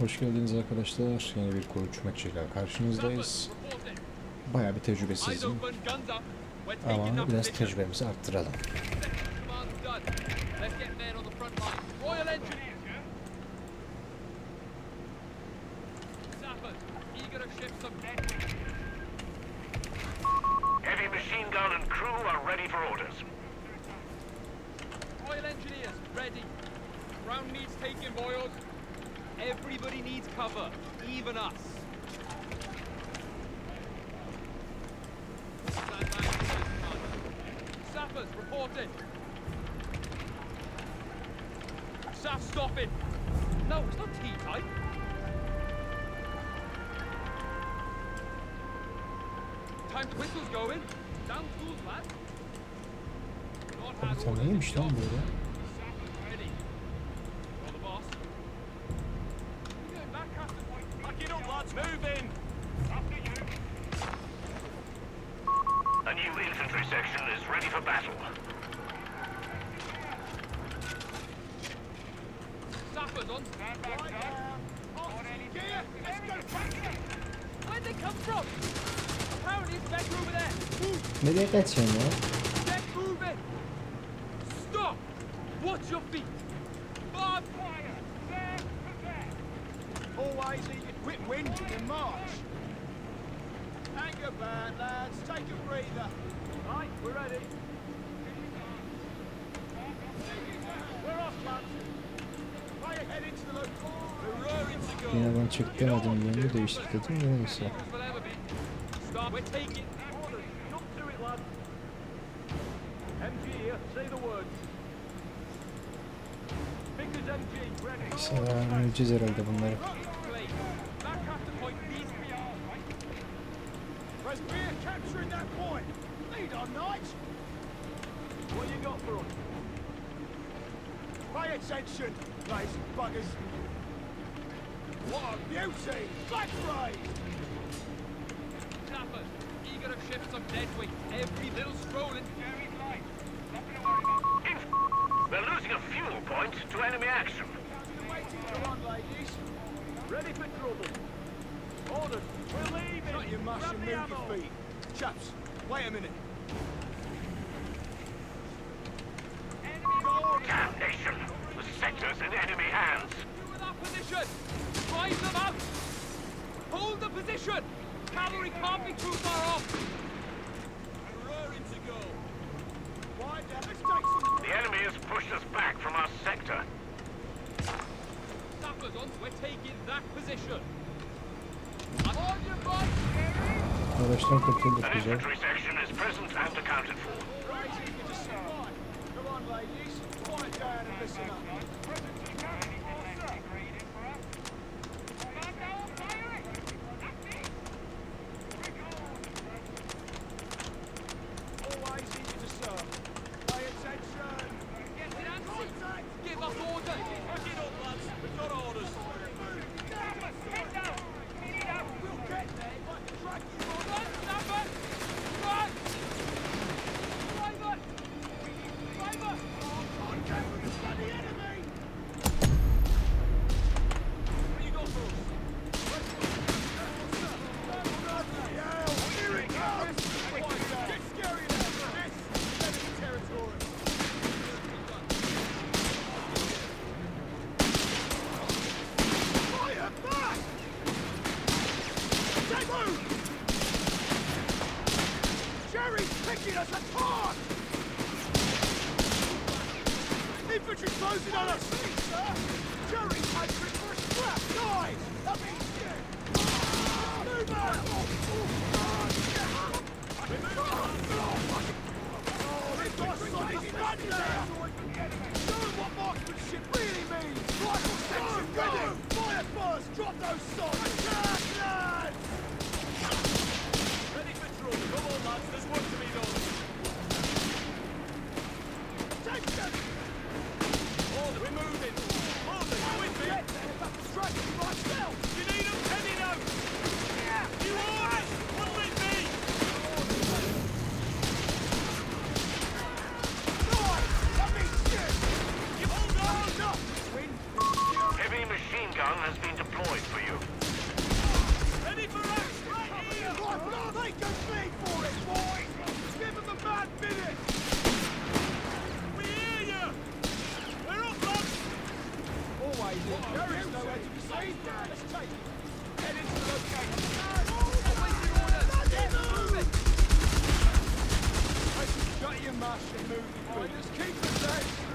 Hoş geldiniz arkadaşlar. Yeni bir konuşmakçıyla karşınızdayız. Baya bir tecrübesizim. Ama biraz tecrübemizi arttıralım. Royal Engineers ready. Round needs taking, boys. Everybody needs cover, even us. Stand by, Commander. Sappers, report in. Sap, stop it. No, it's not tea time. Time to whistle's going. Down tools, lad. Komutan orders neymiş lan böyle? Sappers ready. You're the boss. You going back, Captain? Back it up, lads. Move in. After you. A new infantry section is ready for battle. Sappers on. Stand back, down. Gear, let's go. Where'd they come from? Apparently it's back over there. Move. Nereye kaçıyorsun ya? Get Eat a quick wind and march. Hang about, lads. Take a breather. Right, we're ready. We're off, lads. Play ahead into the loop. We're roaring to go. Yine ben çek demedim yerini değiştir dedim yine neyse. We're taking. Orders. Jump to it, lads. MG here. Say the words. Fingers MG. Ready. Selam öleceğiz herhalde bunları. That point. Lead on, knight. What you got for us? Pay attention, lazy buggers. What a beauty! Flag raised! Sappers, eager to shift some dead weight. Every little strolling. Jerry's light. Nothing to worry about. Inf- We're losing a fuel point to enemy action. Waiting to run, ladies. Ready for trouble. Orders. We're leaving. Shut your mush and move your feet. Chaps, wait a minute. Damnation! The sector's in enemy hands. In that position. Drive them out. Hold the position. Cavalry can't be too far off. To go. Wind. Let's take some... The enemy has pushed us back from our sector. Sappers on. We're taking that position. On your Jerry. Araçtan kurtulduk An güzel. infantry section is present and accounted for. Right, you just right. Come on, ladies. Quiet down and listen up. Always easy to serve. Pay attention. Get in and Contact. Give us orders. Back it up, lads. We've got orders. We'll get there if I can drag you on. Run, Sappers. Run. Driver. Driver. Contact with the bloody enemy. What you got for us? Bloody hell, here it comes! Get scary now! This is enemy territory! Fire back! Take move! Jerry's picking us apart! Infantry closing on us! See, sir! Jerry's hungry for a scrap! Guys! That means shit! Move out! Oh, they've got something gun down! Show them what marksmanship really means! Rifle section ready! Fire first! Drop those sights! gun has been deployed for you. Ready for action! Right here! Take a seat for it, boy! Give him the mad minute! We hear you! We're up, lads! Always in. There is nowhere to be safe. Let's take it. Head into the location. Got your just keep it safe.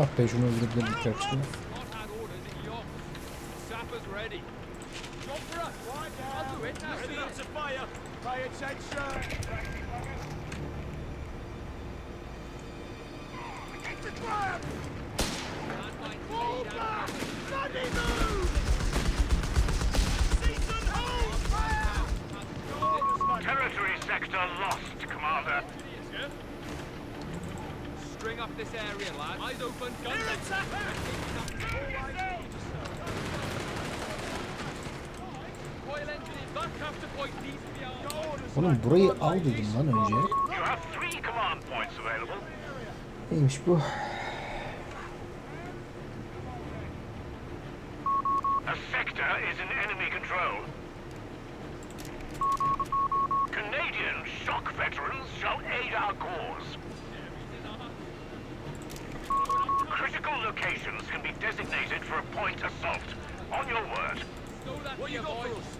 Ah be şunu öldürebilirim tekrar çıkıyor. Territory sector lost, Commander. String up this area, lad. Eyes open, gun burayı al dedim lan önce. Neymiş bu? Canadian shock veterans shall aid our cause. Critical locations can be designated for a point assault. On your word. What you got for?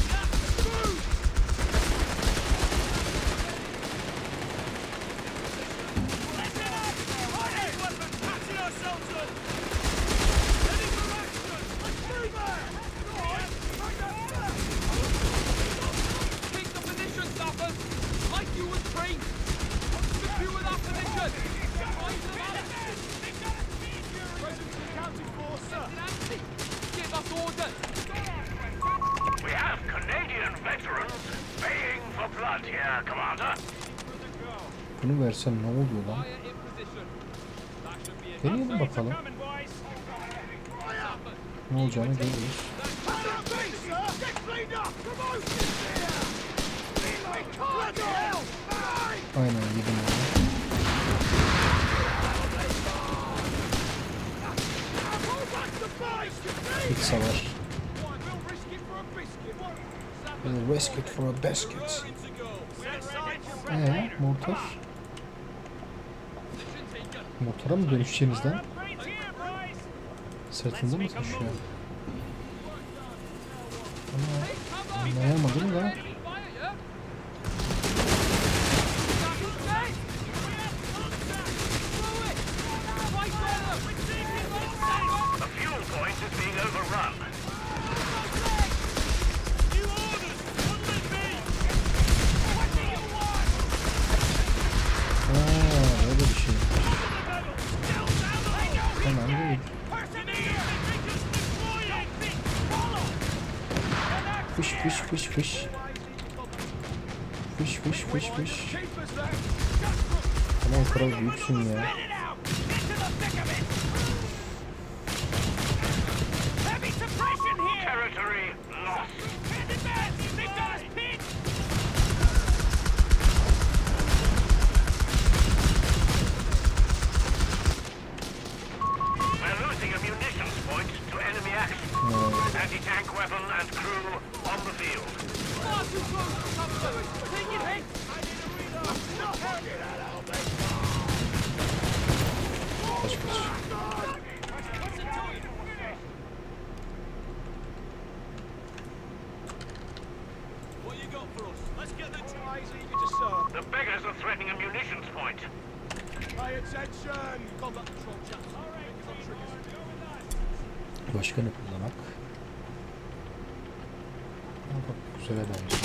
Bunu versem ne oluyor lan? Deneyelim bakalım. Ne olacağını görürüz. Aynen gidin oraya. Hiç savaş. We'll risk it for a biscuit. Ee, motor. Motora mı dönüşeceğiniz lan? Sırtında mı taşıyor? Ama anlayamadım da. Fış fış fış. Fış fış fış fış. Keep us there. Tamam kral büyüksün ya. Başkanı kullanmak. Güzel bence.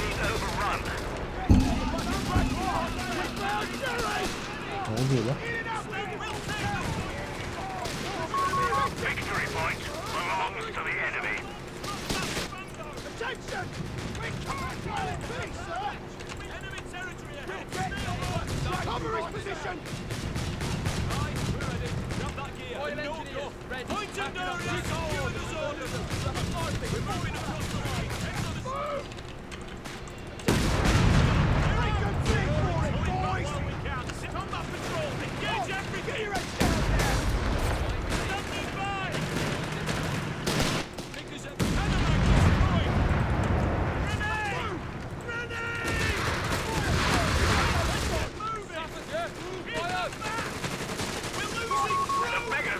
Being overrun. Ne oluyor lan? Victory point belongs to the enemy. Attention. Please, sir. Enemy territory ahead. Cover his position. Grab that gear. Oil No go. Point him Back it down, up. yes, give us orders. We're moving across the line. Head to the side. Make a dig for it, boys. Combat patrol, engage oh, everything. Get your heads down there. Standing by. Fingers at Panama destroyed. Grenade! Grenade! Moving! Fire! We're losing The crew! beggars are threatening a victory point. Ta ta ta ta ta ta Wait ta till it's down. Infect over there. ta ta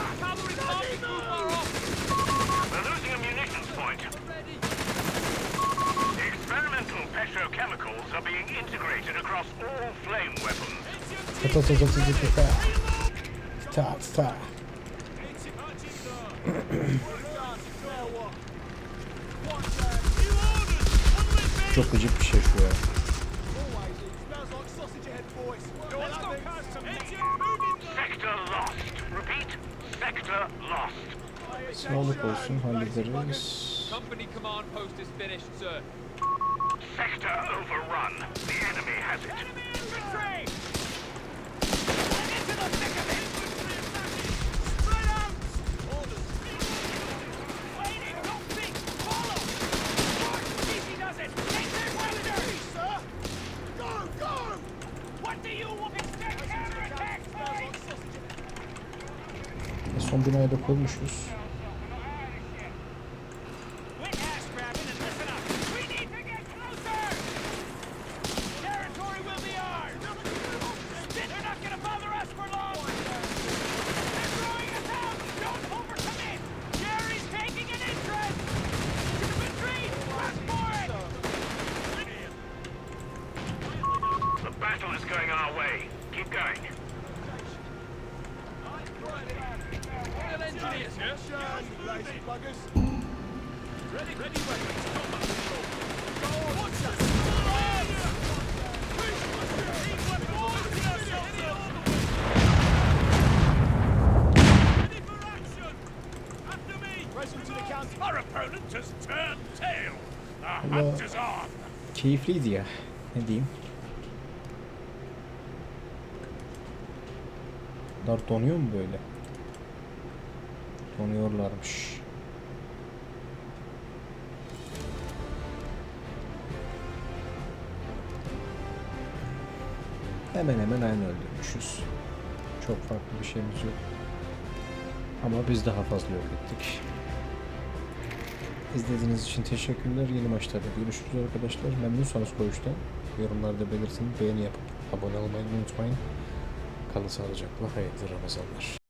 At at at at at at. Ta ta. Çok gıcık bir şey şu ya. Sağlık olsun hallederiz. Company command post is finished, sir. Sector overrun. The enemy has it. Enemy infantry! Into the thick of it. Spread out! Orders! Waiting, don't think. Follow. Easy does it. Take their weapons. Sir! Go, go! What do you want? Expect counterattack, Smells boys. like sausage ahead. Son binaya da kurmuşuz. Valla keyifliydi ya. Ne diyeyim? Bunlar donuyor mu böyle? Donuyorlarmış. Hemen hemen aynı öldürmüşüz. Çok farklı bir şeyimiz yok. Ama biz daha fazla yok ettik. İzlediğiniz için teşekkürler. Yeni maçlarda görüşürüz arkadaşlar. Memnunsanız koğuştan yorumlarda belirtin. Beğeni yapıp abone olmayı unutmayın. Kalın sağlıcakla. Hayırlı Ramazanlar.